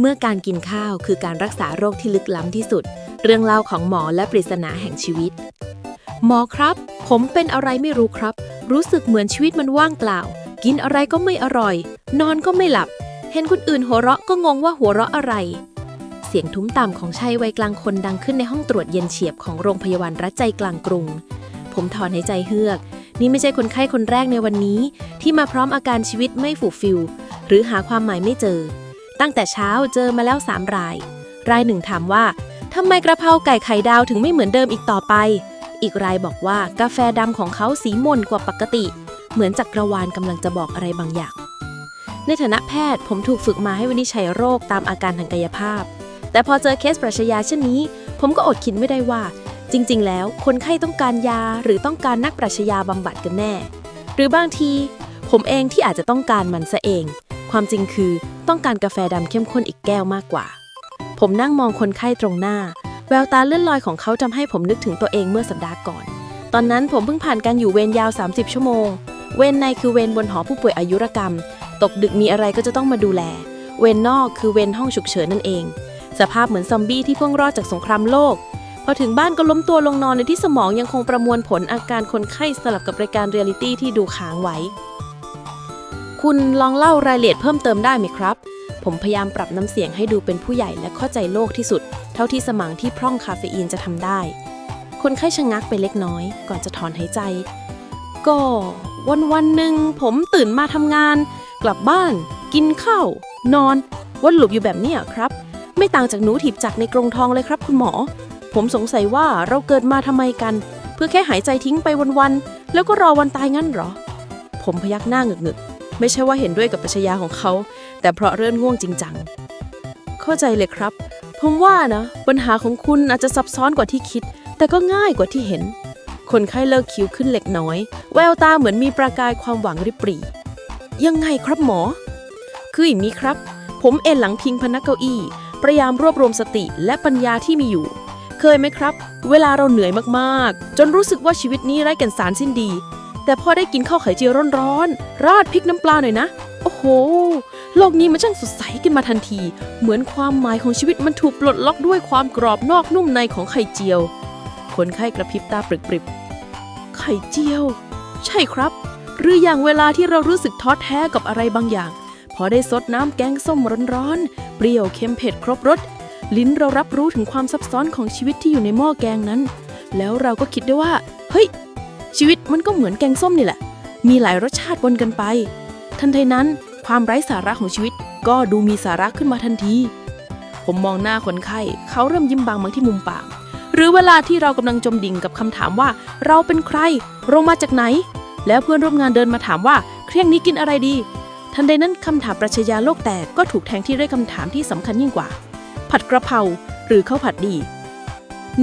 เมื่อการกินข้าวคือการรักษาโรคที่ลึกล้ำที่สุด เรื่องเล่าของหมอและปริศนาแห่งชีวิต หมอครับ ผมเป็นอะไรไม่รู้ครับ รู้สึกเหมือนชีวิตมันว่างเปล่า กินอะไรก็ไม่อร่อย นอนก็ไม่หลับ เห็นคนอื่นหัวเราะก็งงว่าหัวเราะอะไร เสียงทุ้มต่ำของชายวัยกลางคนดังขึ้นในห้องตรวจเย็นเฉียบของโรงพยาบาลรัฐใจกลางกรุง ผมถอนหายใจเฮือก นี่ไม่ใช่คนไข้คนแรกในวันนี้ ที่มาพร้อมอาการชีวิตไม่ฝูฟิลหรือหาความหมายไม่เจอ ตั้งแต่เช้าเจอมาแล้วสามราย รายหนึ่งถามว่าทำไมกระเพราไก่ไข่ดาวถึงไม่เหมือนเดิมอีกต่อไป อีกรายบอกว่ากาแฟดำของเขาสีม่นกว่าปกติ เหมือนจักรวาลกำลังจะบอกอะไรบางอย่าง ในฐานะแพทย์ผมถูกฝึกมาให้วินิจฉัยโรคตามอาการทางกายภาพ แต่พอเจอเคสปรัชญาเช่นนี้ ผมก็อดคิดไม่ได้ว่า จริง ๆ แล้วคนไข้ต้องการยาหรือต้องการนักปรัชญาบำบัดกันแน่ หรือบางที ผมเองที่อาจจะต้องการมันซะเอง ความจริงคือต้องการกาแฟดำเข้มข้นอีกแก้วมากกว่า ผมนั่งมองคนไข้ตรงหน้า แววตาเลื่อนลอยของเขาทำให้ผมนึกถึงตัวเองเมื่อสัปดาห์ก่อน ตอนนั้นผมเพิ่งผ่านการอยู่เวรยาว 30 ชั่วโมง เวรในคือเวรบนหอผู้ป่วยอายุรกรรม ตกดึกมีอะไรก็จะต้องมาดูแล เวรนอกคือเวรห้องฉุกเฉินนั่นเอง สภาพเหมือนซอมบี้ที่เพิ่งรอดจากสงครามโลกพอถึงบ้านก็ล้มตัวลงนอนในที่สมองยังคงประมวลผลอาการคนไข้สลับกับรายการเรียลิตี้ที่ดูค้างไว้ คุณลองเล่ารายละเอียดเพิ่มเติมได้ไหมครับ ผมพยายามปรับน้ำเสียงให้ดูเป็นผู้ใหญ่และเข้าใจโลกที่สุด เท่าที่สมองที่พร่องคาเฟอีนจะทำได้ คนไข้ชะงักไปเล็กน้อย ก่อนจะถอนหายใจ ก็วันวันหนึ่งผมตื่นมาทำงาน กลับบ้าน กินข้าวนอน วนลูปอยู่แบบนี้ครับ ไม่ต่างจากหนูถีบจักรในกรงทองเลยครับ คุณหมอ ผมสงสัยว่าเราเกิดมาทำไมกัน เพื่อแค่หายใจทิ้งไปวันๆแล้วก็รอวันตายงั้นเหรอ ผมพยักหน้าหงึกๆ ไม่ใช่ว่าเห็นด้วยกับปรัชญาของเขา แต่เพราะเรื่องง่วงจริงจัง เข้าใจเลยครับ ผมว่านะ ปัญหาของคุณอาจจะซับซ้อนกว่าที่คิด แต่ก็ง่ายกว่าที่เห็น คนไข้เลิกคิ้วขึ้นเล็กน้อย แววตาเหมือนมีประกายความหวังริบหรี่ ยังไงครับหมอ คืออย่างนี้ครับ ผมเอนหลังพิงพนักเก้าอี้พยายามรวบรวมสติและปัญญาที่มีอยู่ เคยไหมครับ เวลาเราเหนื่อยมากๆ จนรู้สึกว่าชีวิตนี้ไร้แก่นสารสิ้นดี แต่พอได้กินข้าวไข่เจียวร้อนๆราดพริกน้ำปลาหน่อยนะ โอ้โห โลกนี้มันช่างสดใสขึ้นมาทันที เหมือนความหมายของชีวิตมันถูกปลดล็อกด้วยความกรอบนอกนุ่มในของไข่เจียว คนไข้กระพริบตาปริบๆไข่เจียว ใช่ครับ หรืออย่างเวลาที่เรารู้สึกท้อแท้กับอะไรบางอย่าง พอได้ซดน้ำแกงส้มร้อนๆเปรี้ยวเค็มเผ็ดครบรสลิ้นเรารับรู้ถึงความซับซ้อนของชีวิตที่อยู่ในหม้อแกงนั้น แล้วเราก็คิดได้ว่า เฮ้ย ชีวิตมันก็เหมือนแกงส้มนี่แหละ มีหลายรสชาติปนกันไป ทันใดนั้นความไร้สาระของชีวิตก็ดูมีสาระขึ้นมาทันที ผมมองหน้าคนไข้เขาเริ่มยิ้มบางบางที่มุมปาก หรือเวลาที่เรากำลังจมดิ่งกับคำถามว่า เราเป็นใครเรามาจากไหน แล้วเพื่อนร่วมงานเดินมาถามว่าเครื่องนี้กินอะไรดี ทันใดนั้นคำถามปรัชญาโลกแตกก็ถูกแทนที่ด้วยคำถามที่สำคัญยิ่งกว่า ผัดกระเพราหรือข้าวผัดดี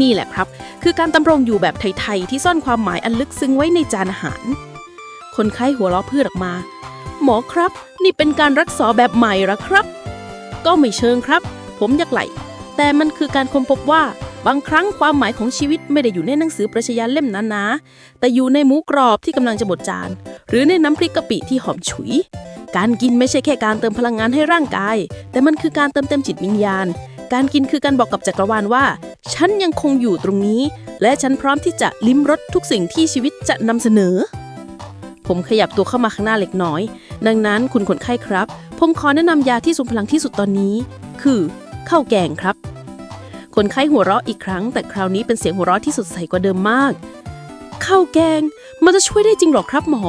นี่แหละครับ คือการตำรงอยู่แบบไทย ๆ ที่ซ่อนความหมายอันลึกซึ้งไว้ในจานอาหาร คนไข้หัวเราะเพื่อออกมา หมอครับ นี่เป็นการรักษาแบบใหม่หรอครับ ก็ไม่เชิงครับ ผมยักไหล แต่มันคือการค้นพบว่า บางครั้งความหมายของชีวิตไม่ได้อยู่ในหนังสือปรัชญาเล่มหนาๆแต่อยู่ในหมูกรอบที่กำลังจะหมดจาน หรือในน้ำพริกกะปิที่หอมฉุย การกินไม่ใช่แค่การเติมพลังงานให้ร่างกาย แต่มันคือการเติมเต็มจิตวิญญาณการกินคือการบอกกับจักรวาลว่า ฉันยังคงอยู่ตรงนี้ และฉันพร้อมที่จะลิ้มรสทุกสิ่งที่ชีวิตจะนำเสนอ ผมขยับตัวเข้ามาข้างหน้าเล็กน้อย ดังนั้นคุณคนไข้ครับ ผมขอแนะนำยาที่ทรงพลังที่สุดตอนนี้ คือข้าวแกงครับ คนไข้หัวเราะอีกครั้ง แต่คราวนี้เป็นเสียงหัวเราะที่สดใสกว่าเดิมมากข้าวแกง มันจะช่วยได้จริงหรอครับหมอ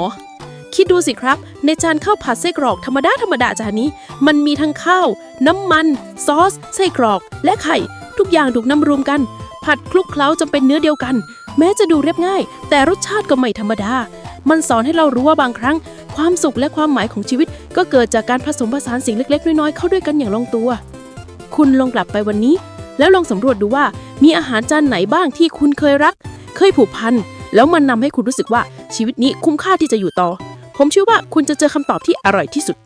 คิดดูสิครับ ในจานข้าวผัดไส้กรอกธรรมดาธรรมดาจานนี้ มันมีทั้งข้าว น้ำมัน ซอส ไส้กรอก และไข่ ทุกอย่างถูกนำรวมกัน ผัดคลุกเคล้าจนเป็นเนื้อเดียวกัน แม้จะดูเรียบง่าย แต่รสชาติก็ไม่ธรรมดา มันสอนให้เรารู้ว่าบางครั้ง ความสุขและความหมายของชีวิต ก็เกิดจากการผสมผสานสิ่งเล็ก ๆ น้อยๆเข้าด้วยกันอย่างลงตัว คุณลองกลับไปวันนี้ แล้วลองสำรวจดูว่ามีอาหารจานไหนบ้างที่คุณเคยรัก เคยผูกพันแล้วมันนำให้คุณรู้สึกว่าชีวิตนี้คุ้มค่าที่จะอยู่ต่อ ผมเชื่อว่าคุณจะเจอคำตอบที่อร่อยที่สุด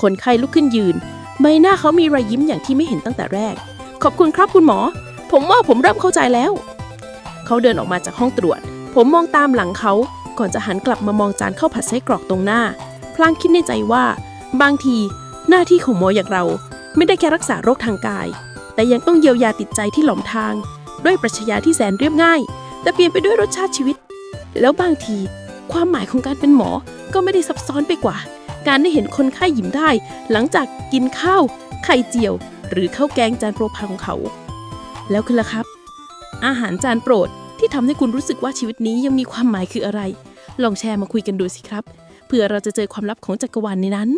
คนไข้ลุกขึ้นยืน ใบหน้าเขามีรอยยิ้มอย่างที่ไม่เห็นตั้งแต่แรก ขอบคุณครับคุณหมอ ผมว่าผมเริ่มเข้าใจแล้ว เขาเดินออกมาจากห้องตรวจ ผมมองตามหลังเขา ก่อนจะหันกลับมามองจานข้าวผัดไส้กรอกตรงหน้า พลางคิดในใจว่า บางทีหน้าที่ของหมออย่างเรา ไม่ได้แค่รักษาโรคทางกาย แต่ยังต้องเยียวยาติดใจที่หลอมทาง ด้วยปรัชญาที่แสนเรียบง่าย แต่เปลี่ยนไปด้วยรสชาติชีวิต แล้วบางที ความหมายของการเป็นหมอก็ไม่ได้ซับซ้อนไปกว่า การได้เห็นคนไข้ยิ้มได้ หลังจากกินข้าว ไข่เจียว หรือข้าวแกงจานโปรดของเขา แล้วคือละครับ อาหารจานโปรดที่ทำให้คุณรู้สึกว่าชีวิตนี้ยังมีความหมายคืออะไร ลองแชร์มาคุยกันดูสิครับเพื่อเราจะเจอความลับของจักรวาลในนั้น